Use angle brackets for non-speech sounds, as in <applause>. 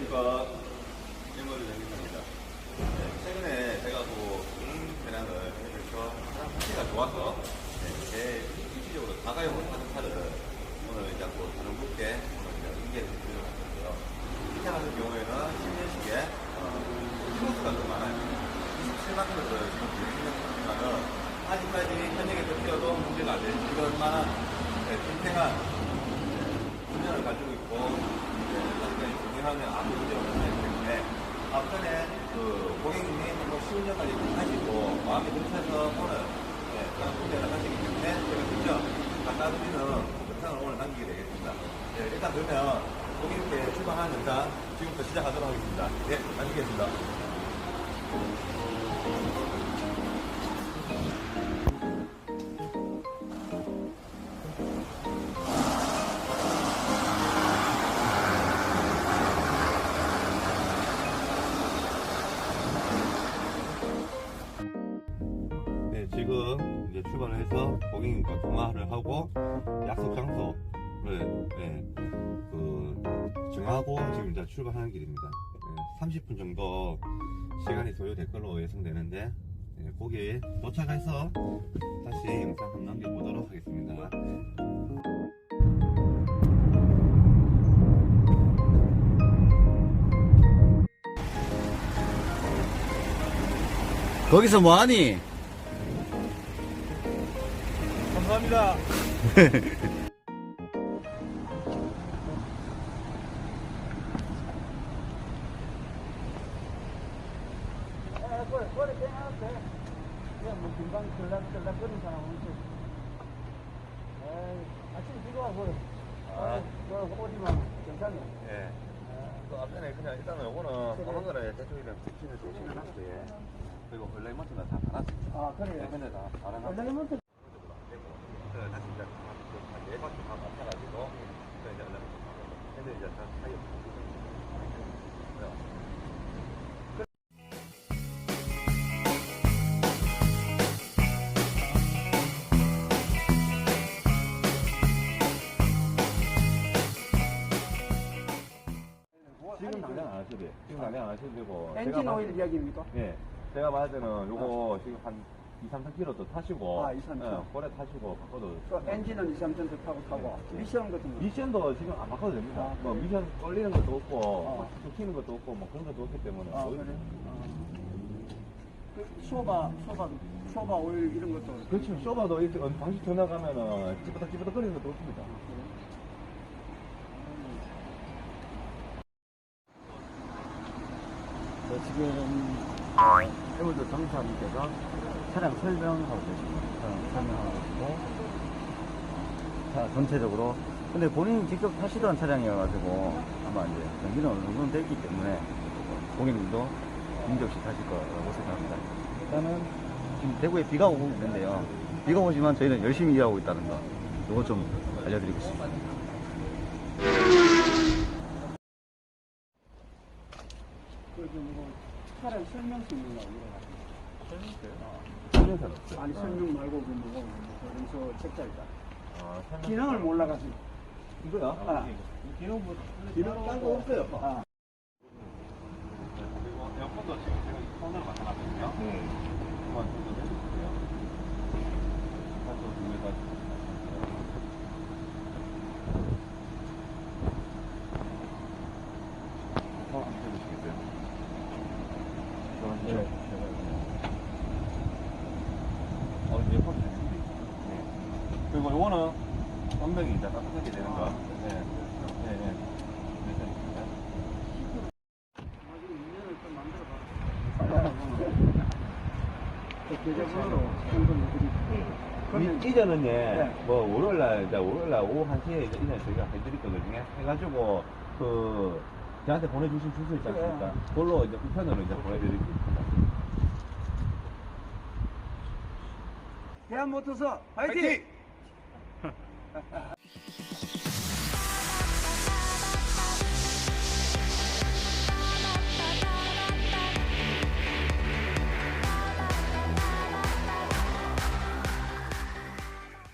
안녕하십니까. 일몰이 정입니다 최근에 제가 그 배낭을 해서 사람 상태가 좋아서 네, 제 일시적으로 다가용을 하는 차를 오늘 이제 그 다른 분께 오늘 이제 인계를 드리려고 왔는데요. 이차 같은 경우에는 10년씩에 어, 키로수가 좀 많아요. 27만 킬로를 지금 보여주시면은 아직까지 현역에서 뛰어도 문제가 안 되는 그런 만한 네, 튼튼한 운전을 가지고 있고 중요하면 아무 문제 차이기 때문에 앞전에 그 고객님이 한번 시운전까지 하시고 마음에 드셔서 오늘 네, 그런 운전을 하시기 때문에 제가 직접 갖다 드리는 영상을 오늘 남기게 되겠습니다. 네, 일단 그러면 고객님께 출발하는 영상 지금부터 시작하도록 하겠습니다. 네, 마치겠습니다. 이제 출발을 해서 고객님과 통화를 하고 약속 장소를 네, 그 정하고 지금 이제 출발하는 길입니다. 네, 30분 정도 시간이 소요될 걸로 예상되는데 네, 거기에 도착해서 다시 영상 한번 남겨보도록 하겠습니다. 거기서 뭐하니? 예. 그 앞전에 그냥 일단은 요거는 보는 거를 대충이랑 직진을 대신 해놨어요. 그리고 얼레이먼트는 다 달았습니다. 아, 그래요? 대면에 다 달아놨어요. 그네다그 이제 하고 이제 다 타이어 지금 당장 안 하셔도 돼요. 지금 당장 안 하셔도 되고. 엔진 오일 이야기입니까? 예. 제가 봤을 때는 요거 지금 한 2, 3, 4km 더 타시고. 아, 2, 3 km. 예, 고래 타시고 바꿔도. 그 엔진은 2, 3천 타고 타고 예. 미션 같은 거. 미션도 지금 안 바꿔도 됩니다. 아, 뭐 그래요? 미션 걸리는 것도 없고, 아. 뭐 죽히는 것도 없고, 뭐 그런 것도 없기 때문에. 아, 거의- 그래? 아. 그 소바, 소바, 소바 오일 이런 것도. 그렇죠. 쇼바도 이렇게 어, 방식 전화 가면은 찌뿌덕 찌뿌덕 거리는 것도 없습니다. 네, 지금 어, 에월드 정사님께서 차량 설명하고 계십니다. 설명하고 계시고 자 전체적으로 근데 본인이 직접 타시던 차량이어가지고 아마 이제 연기는 어느 정도는 됐기 때문에 고객님도 문제 없이 타실 거라고 생각합니다. 일단은 지금 대구에 비가 오고 있는데요. 비가 오지만 저희는 열심히 일하고 있다는 거 이거 좀 알려드리고 싶습니다. 그 뭐 차량 설명서 있는 거? 설명서는 없어요. 아니 설명 말고 그 뭐고 그래서 책자 있다. 아, 설명- 기능을 몰라가지고. 이거요? 아. 기능 뭐, 기능 딴거 없어요. 아. 그리고 에어컨도 지금 제가 손으로 맡아놨거든요. 네. 한번 좀 해주세요. 한번 두 개가. 한번 해주시겠어요? 네. 에어컨 네. 그리고 요거는 엉덩이 이제 따뜻하게 되는 거. 네. 네, 네. 한번 드릴게요. 이- 이전은 예, 네. 뭐 월요일날 이제 월요일날 오후 1시에 이제 이전 저희가 해드릴 거거든요. 해가지고 그 저한테 보내주신 주소 있지 않습니까? 네. 그걸로 이제 우편으로 이제 보내드리겠습니다. 대한모터서 화이팅! 화이팅! <laughs>